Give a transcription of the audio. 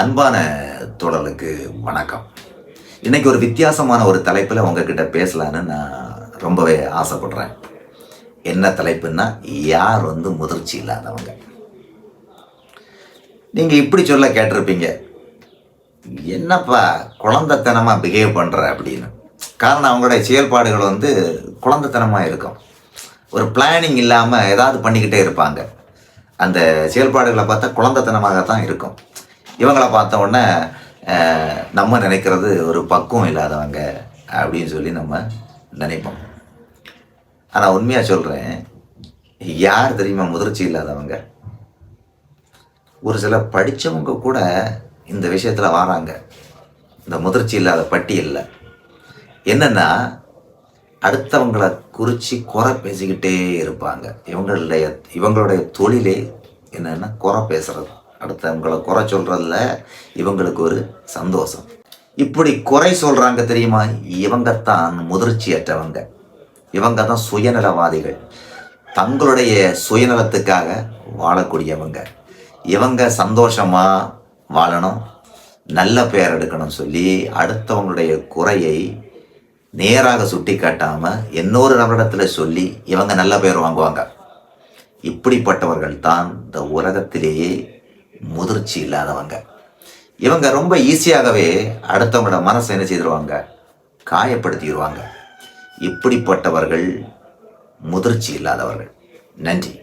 அன்பான தொடலுக்கு வணக்கம். இன்னைக்கு ஒரு வித்தியாசமான ஒரு தலைப்பில் உங்ககிட்ட பேசலான்னு நான் ரொம்பவே ஆசைப்படுறேன். என்ன தலைப்புன்னா யார் வந்து முதிர்ச்சி இல்லாதவங்க? நீங்கள் இப்படி சொல்ல கேட்டிருப்பீங்க. என்னப்பா குழந்தைத்தனமாக பிஹேவ் பண்ணுற அப்படின்னு. காரணம் அவங்களுடைய செயல்பாடுகள் வந்து குழந்தைத்தனமாக இருக்கும். ஒரு பிளானிங் இல்லாமல் ஏதாவது பண்ணிக்கிட்டே இருப்பாங்க. அந்த செயல்பாடுகளை பார்த்தா குழந்தைத்தனமாக தான் இருக்கும். இவங்களை பார்த்த உடனே நம்ம நினைக்கிறது ஒரு பக்குவம் இல்லாதவங்க அப்படின்னு சொல்லி நம்ம நினைப்போம். ஆனால் உண்மையாக சொல்கிறேன் யார் தெரியுமா முதிர்ச்சி இல்லாதவங்க? ஒரு சில படித்தவங்க கூட இந்த விஷயத்தில் வராங்க. இந்த முதிர்ச்சி இல்லாத பட்டியலில். என்னென்னா அடுத்தவங்களை குறித்து குறை பேசிக்கிட்டே இருப்பாங்க. இவங்களுடைய இவங்களுடைய தொழிலே என்னென்னா குறை பேசுகிறது அடுத்தவங்களை குறை சொல்கிறதுல இவங்களுக்கு ஒரு சந்தோஷம். இப்படி குறை சொல்கிறாங்க தெரியுமா? இவங்க தான் முதிர்ச்சியற்றவங்க. இவங்க தான் சுயநலவாதிகள். தங்களுடைய சுயநலத்துக்காக வாழக்கூடியவங்க. இவங்க சந்தோஷமாக வாழணும் நல்ல பெயர் எடுக்கணும் சொல்லி அடுத்தவங்களுடைய குறையை நேராக சுட்டி காட்டாமல் இன்னொரு நபரிடத்தில் சொல்லி இவங்க நல்ல பெயர் வாங்குவாங்க. இப்படிப்பட்டவர்கள் தான் இந்த உலகத்திலேயே முதிர்ச்சி இல்லாதவங்க. இவங்க ரொம்ப ஈஸியாகவே அடுத்தவங்களோட மனசை என்ன செய்திருவாங்க? காயப்படுத்திடுவாங்க இப்படிப்பட்டவர்கள் முதிர்ச்சி இல்லாதவர்கள். நன்றி.